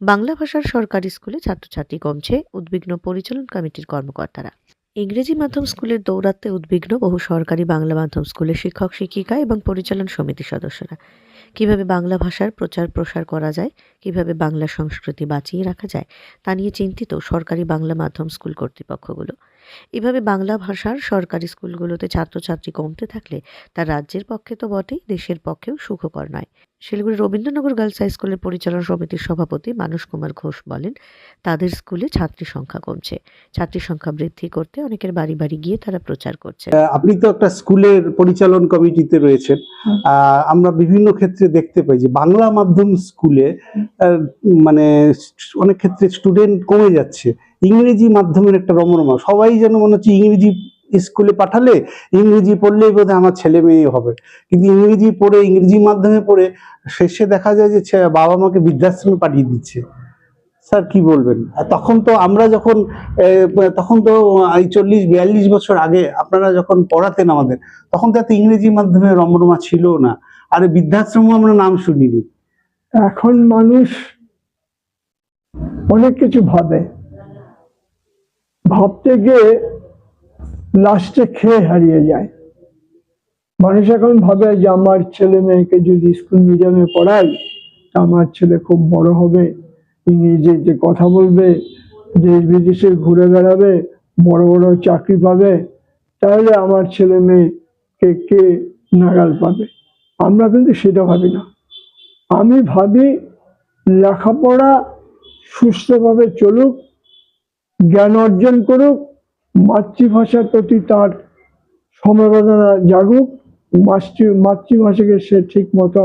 বাংলা ভাষার সরকারি স্কুলে ছাত্রছাত্রী কমছে উদ্বিগ্ন পরিচালন কমিটির কর্মকর্তারা। ইংরেজি মাধ্যম স্কুলের দৌরাত্মে উদ্বিগ্ন বহু সরকারি বাংলা মাধ্যম স্কুলের শিক্ষক, শিক্ষিকা এবং পরিচালন সমিতির সদস্যরা। কীভাবে বাংলা ভাষার প্রচার প্রসার করা যায়, কীভাবে বাংলা সংস্কৃতি বাঁচিয়ে রাখা যায়, তা নিয়ে চিন্তিত সরকারি বাংলা মাধ্যম স্কুল কর্তৃপক্ষগুলো। এভাবে বাংলা ভাষার সরকারি স্কুলগুলোতে ছাত্রছাত্রী কমতে থাকলে তা রাজ্যের পক্ষে তো বটেই, দেশের পক্ষেও সুখকর নয়। শিলিগুড়ি রবীন্দ্রনগর গার্লস হাই স্কুলের পরিচালন সমিতির সভাপতি মানস কুমার ঘোষ বলেন তাদের স্কুলে ছাত্রী সংখ্যা কমছে। ছাত্রী সংখ্যা বৃদ্ধি করতে অনেকের বাড়ি বাড়ি গিয়ে তারা প্রচার করছে। আপনি তো একটা স্কুলের পরিচালন কমিটিতে রয়েছেন। আহ, আমরা বিভিন্ন ক্ষেত্রে দেখতে পাই যে বাংলা মাধ্যম স্কুলে মানে অনেক ক্ষেত্রে স্টুডেন্ট কমে যাচ্ছে। ইংরেজি মাধ্যমের একটা রমরমা সবাই যেন মনে হচ্ছে ইংরেজি স্কুলে পাঠালে ইংরেজি পড়লেই বোধহয় আমার ছেলে মেয়ে হবে। কিন্তু ইংরেজি পড়ে, ইংরেজি মাধ্যমে পড়ে শেষে দেখা যায় যে বাবা মাকে বৃদ্ধাশ্রমে পাঠিয়ে দিচ্ছে। স্যার, কি বলবেন? তখন তো আমরা যখন তখন তো এই চল্লিশ, বিয়াল্লিশ বছর আগে আপনারা যখন পড়াতেন আমাদের, তখন তো এত ইংরেজি মাধ্যমে রমরমা ছিল না। আর বৃদ্ধাশ্রমও আমরা নাম শুনিনি। এখন মানুষ অনেক কিছু ভাবে। ভাবতে গিয়ে লাস্টে খেয়ে হারিয়ে যায়। মানুষ এখন ভাবে যে, আমার ছেলে মেয়েকে যদি স্কুল মিডিয়ামে পড়াই, তা আমার ছেলে খুব বড় হবে। ইংরেজিতে কথা বলবে, দেশ বিদেশে ঘুরে বেড়াবে, বড় বড় চাকরি পাবে, তাহলে আমার ছেলে মেয়েকে কে নাগাল পাবে? আমরা কিন্তু সেটা ভাবি না। আমি ভাবি, লেখাপড়া সুস্থভাবে চলুক, জ্ঞান অর্জন করুক মাতৃভাষার প্রতি তার সমবেদনা জাগুক মাতৃ মাতৃভাষাকে সে ঠিক মতো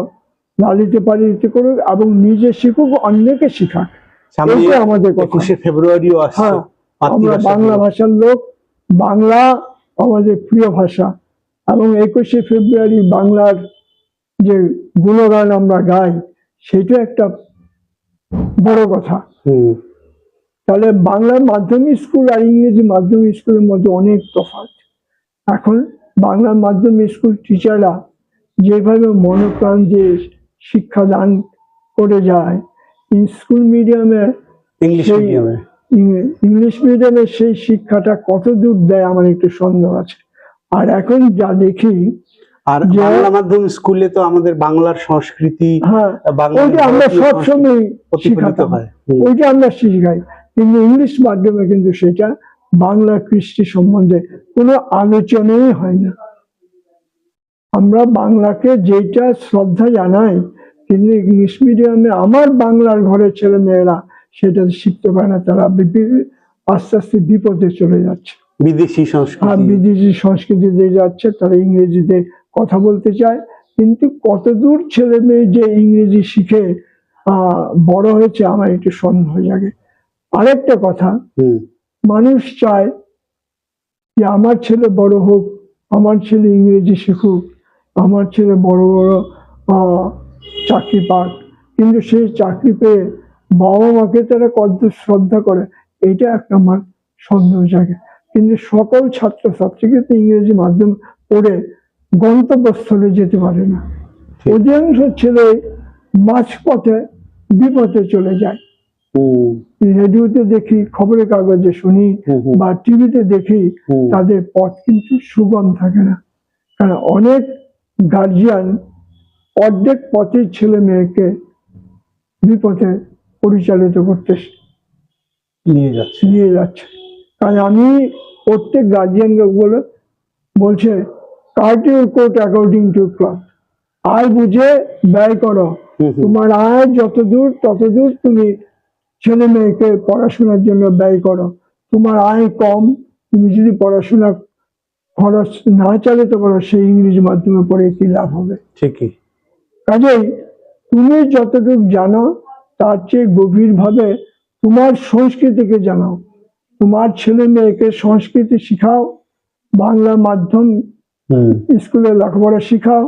লালিত পালিত করুক এবং নিজে শিখুক অন্যকে শিখাক। আমাদের একুশে ফেব্রুয়ারিও আসছে হ্যাঁ আমরা বাংলা ভাষার লোক বাংলা আমাদের প্রিয় ভাষা। এবং একুশে ফেব্রুয়ারি বাংলার যে গুণগান আমরা গাই সেটা একটা বড় কথা। হুম, তাহলে বাংলা মাধ্যমিক স্কুল আর ইংরেজি মাধ্যমিক স্কুলের মধ্যে অনেক তফাৎ। এখন বাংলা মাধ্যমিক স্কুল টিচাররা যেভাবে মনোপ্রাণ দিয়ে শিক্ষাদান করে যায় স্কুল মিডিয়ামে ইংলিশ মিডিয়ামে। ইংলিশ মিডিয়ামে সেই শিক্ষাটা কত দূর দেয় আমার একটু সন্দেহ আছে। আর এখন যা দেখি আর যে- বাংলা মাধ্যম স্কুলে তো আমাদের বাংলার সংস্কৃতি হ্যাঁ ওইটা আমরা ভারতীয় সব সংস্কৃতি সময় প্রতিফলিত শিখাতাম। হয়। ওইটা আমরা শিখাই। কিন্তু ইংলিশ মাধ্যমে কিন্তু সেটা বাংলা কৃষ্টি সম্বন্ধে কোনো আলোচনাই হয় না। আমরা বাংলাকে যেটা শ্রদ্ধা জানাই কিন্তু ইংলিশ মিডিয়ামে আমার বাংলার ঘরের ছেলে মেয়েরা সেটা শিখতে পারে না তারা আস্তে আস্তে বিপদে চলে যাচ্ছে। বিদেশি সংস্কৃতি। বিদেশি সংস্কৃতিতে যাচ্ছে তারা ইংরেজিতে কথা বলতে চায়। কিন্তু কতদূর ছেলে মেয়ে যে ইংরেজি শিখে আহ, বড় হয়েছে আমার একটু সন্দেহ জাগে। আরেকটা কথা মানুষ চায় যে আমার ছেলে বড় হোক আমার ছেলে ইংরেজি শিখুক আমার ছেলে বড় বড় চাকরি পাক। কিন্তু সেই চাকরি পেয়ে বাবা মাকে তারা কত শ্রদ্ধা করে এটা একটা আমার সন্দেহ জাগে। কিন্তু সকল ছাত্রছাত্রীকে তো ইংরেজি মাধ্যম পড়ে গন্তব্যস্থলে যেতে পারে না। অধিকাংশ ছেলে মাঝপথে বিপথে চলে যায়। রেডিওতে দেখি খবরের কাগজে শুনি বা টিভিতে দেখি তাদের পথ কিন্তু সুগম থাকে না। কারণ অনেক গার্জিয়ান অর্ধেক পথের ছেলে মেয়েকে বিপথে পরিচালিত করতে নিয়ে যাচ্ছে। নিয়ে যাচ্ছে। কারণ আমি প্রত্যেক গার্জিয়ানকে বলে বলছে cut coat according to class আয় বুঝে ব্যয় করো। তোমার আয় যত দূর তত দূর তুমি ছেলে মেয়েকে পড়াশোনার জন্য ব্যয় করো। তোমার আয় কম তুমি যদি পড়াশোনা খরচ না চালাতে পারো সেই ইংরেজি মাধ্যমে পড়ে কি লাভ হবে? ঠিকই। কাজেই তুমি যতটুকু জানো তার চেয়ে গভীরভাবে তোমার সংস্কৃতিকে জানাও। তোমার ছেলে মেয়েকে সংস্কৃতি শিখাও বাংলা মাধ্যম স্কুলে লেখাপড়া শিখাও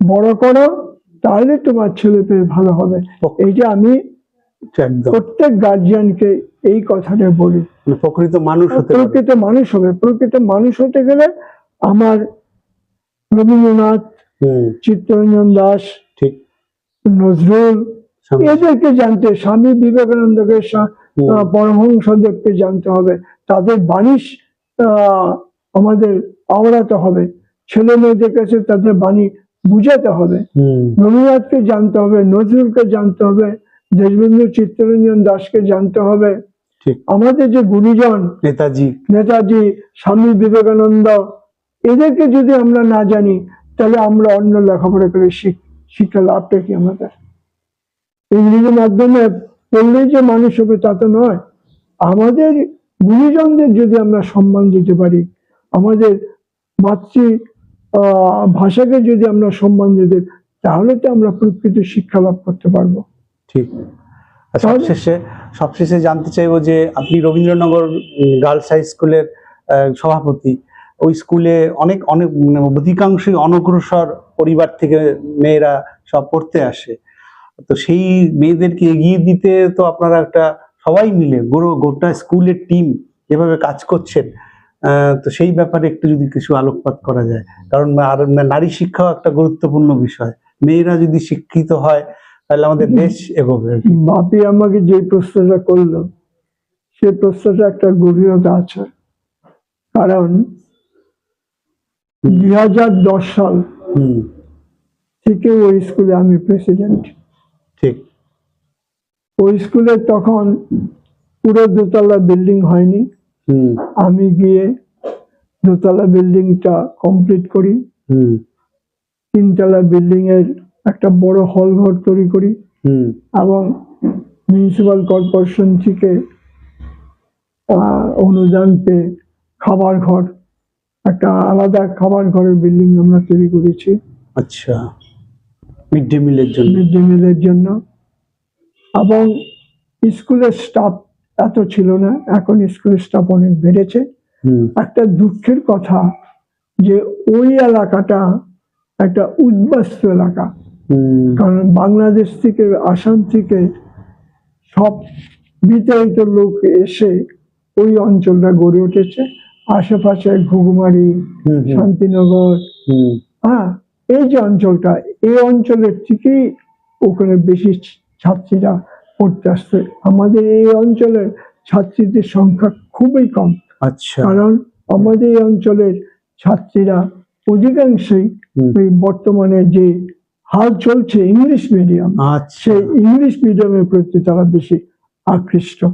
বড় করো তাহলে তোমার ছেলে পেয়ে ভালো হবে। এইটা আমি একদম প্রত্যেক গার্জিয়ানকে এই কথাটা বলি। মানে প্রকৃত মানুষ প্রকৃত মানুষ হবে। প্রকৃত মানুষ হতে গেলে আমার রবীন্দ্রনাথ চিত্তরঞ্জন দাস ঠিক। নজরুল এদেরকে জানতে স্বামী বিবেকানন্দকে পরমহংসদেবকে জানতে হবে। তাদের বাণী আহ, আমাদের আওড়াতে হবে। ছেলে মেয়েদের কাছে তাদের বাণী বুঝাতে হবে। রবীন্দ্রনাথকে জানতে হবে নজরুলকে জানতে হবে। দেশবন্ধু চিত্তরঞ্জন দাসকে জানতে হবে। ঠিক। আমাদের যে গুরুজন নেতাজি। নেতাজি স্বামী বিবেকানন্দ এদেরকে যদি আমরা না জানি তাহলে আমরা অন্য লেখাপড়া করে শিক্ষা লাভটা কি আমাদের? ইংরেজি মাধ্যমে পড়লেই যে মানুষ হবে তা তো নয়। আমাদের গুরুজনদের যদি আমরা সম্মান দিতে পারি আমাদের মাতৃ আহ, ভাষাকে যদি আমরা সম্মান দিতে তাহলে তো আমরা প্রকৃত শিক্ষা লাভ করতে পারব। ঠিক সবশেষে সবশেষে জানতে চাইব যে আপনি রবীন্দ্রনগর গার্লস হাই স্কুলের সভাপতি। ওই স্কুলে অনেক অনেক মানে অধিকাংশই অনগ্রসর পরিবার থেকে মেয়েরা সব পড়তে আসে। তো সেই মেয়েদেরকে এগিয়ে দিতে তো আপনারা একটা, সবাই মিলে গোরো, গোটা স্কুলের টিম যেভাবে কাজ করছেন তো সেই ব্যাপারে একটু যদি কিছু আলোকপাত করা যায়। কারণ আর নারী শিক্ষাও একটা গুরুত্বপূর্ণ বিষয়। মেয়েরা যদি শিক্ষিত হয় তাহলে আমাদের দেশ এগোবে। বাপি আমাকে যে প্রশ্নটা করল সে প্রশ্নটা একটা গভীরতা আছে। কারণ দুই হাজার দশ সাল থেকে ওই স্কুলে আমি প্রেসিডেন্ট। ঠিক। ওই স্কুলে তখন পুরো দোতলা বিল্ডিং হয়নি। আমি গিয়ে দোতলা বিল্ডিংটা কমপ্লিট করি। হুম। তিনতলা বিল্ডিং এর একটা বড় হল ঘর তৈরি করি। হুম। এবং মিউনিসিপাল কর্পোরেশন থেকে আহ, অনুদান পেয়ে খাবার ঘর একটা আলাদা খাবার ঘরের বিল্ডিং আমরা তৈরি করেছি। আচ্ছা। মিড ডে মিলের জন্য। মিড ডে মিলের জন্য। এবং স্কুলের স্টাফ এত ছিল না এখন স্কুলের স্টাফ অনেক বেড়েছে। একটা দুঃখের কথা যে ওই এলাকাটা একটা উদ্বাস্ত এলাকা। কারণ বাংলাদেশ থেকে আসাম থেকে সব বিতাড়িত লোক এসে ওই অঞ্চলটা গড়ে উঠেছে। আশেপাশে ঘুঘুমারি শান্তিনগর। হ্যাঁ এই যে অঞ্চলটা এই অঞ্চলের থেকেই ওখানে বেশি ছাত্রীরা পড়তে আসছে। আমাদের এই অঞ্চলের ছাত্রীদের সংখ্যা খুবই কম। আচ্ছা। কারণ আমাদের এই অঞ্চলের ছাত্রীরা অধিকাংশই এই বর্তমানে যে হাল চলছে ইংলিশ মিডিয়াম। আচ্ছা। সেই ইংলিশ মিডিয়ামের প্রতি তারা বেশি আকৃষ্ট।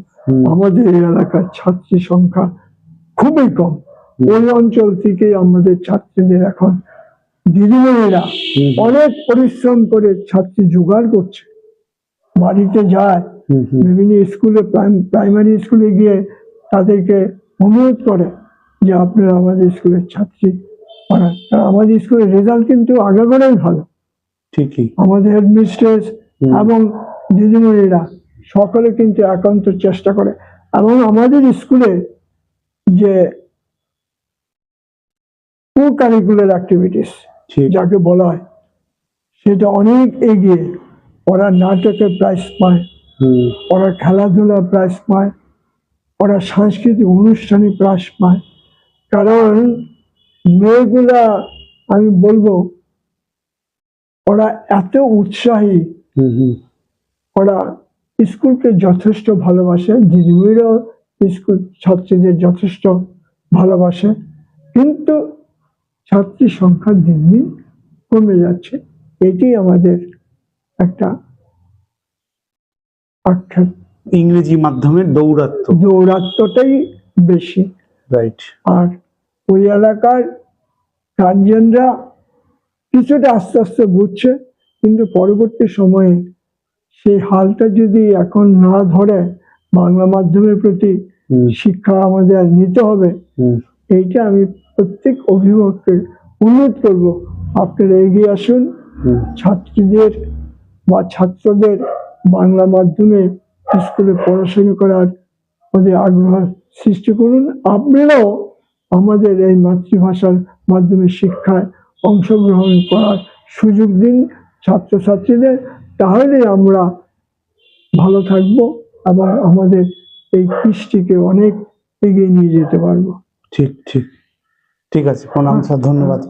আমাদের এলাকার ছাত্রী সংখ্যা খুবই কম। ওই অঞ্চল থেকে আমাদের ছাত্রীদের এখন দিদিমণিরা অনেক পরিশ্রম করে ছাত্রী জোগাড় করছে। বাড়িতে যায় বিভিন্ন স্কুলে প্রাইম- প্রাইমারি স্কুলে গিয়ে তাদেরকে অনুরোধ করে যে আপনারা আমাদের স্কুলের ছাত্রী পড়ান আমাদের স্কুলের রেজাল্ট কিন্তু আগে আগাগোড়াই ভালো। ঠিকই। আমাদের হেডমিস্ট্রেস এবং দিদিমণিরা সকলে কিন্তু একান্ত চেষ্টা করে। এবং আমাদের স্কুলে যে কো কারিকুলার অ্যাক্টিভিটিস যাকে বলা হয় সেটা অনেক এগিয়ে ওরা নাটকে প্রাইজ পায় ওরা খেলাধুলা প্রাইজ পায় ওরা সাংস্কৃতিক অনুষ্ঠানে প্রাইজ পায়। কারণ মেয়েগুলা আমি বলব ওরা এত উৎসাহী। হুম, হুম, ওরা স্কুলকে যথেষ্ট ভালোবাসে দিদিমণিরাও স্কুল ছাত্রীদের যথেষ্ট ভালোবাসে। কিন্তু ছাত্রী সংখ্যা দিন দিন কমে যাচ্ছে। এটি আমাদের একটা আক্ষেপ। ইংরেজি মাধ্যমে দৌরাত্ম দৌরাত্মটাই বেশি। রাইট আর ওই এলাকার গার্জিয়ানরা কিছুটা আস্তে আস্তে বুঝছে কিন্তু পরবর্তী সময়ে সেই হালটা যদি এখন না ধরে বাংলা মাধ্যমের প্রতি শিক্ষা আমাদের নিতে হবে এইটা আমি প্রত্যেক অভিভাবককে অনুরোধ করব। আপনারা এগিয়ে আসুন। ছাত্রীদের বা ছাত্রদের বাংলা মাধ্যমে স্কুলে পড়াশোনা করার ওদের আগ্রহ সৃষ্টি করুন। আপনারাও আমাদের এই মাতৃভাষার মাধ্যমে শিক্ষায় অংশগ্রহণ করার সুযোগ দিন ছাত্রছাত্রীদের। তাহলে আমরা ভালো থাকব এবং আমাদের এই কৃষ্টিকে অনেক এগিয়ে নিয়ে যেতে পারব। ঠিক ঠিক। ঠিক আছে, প্রণাম স্যার, ধন্যবাদ।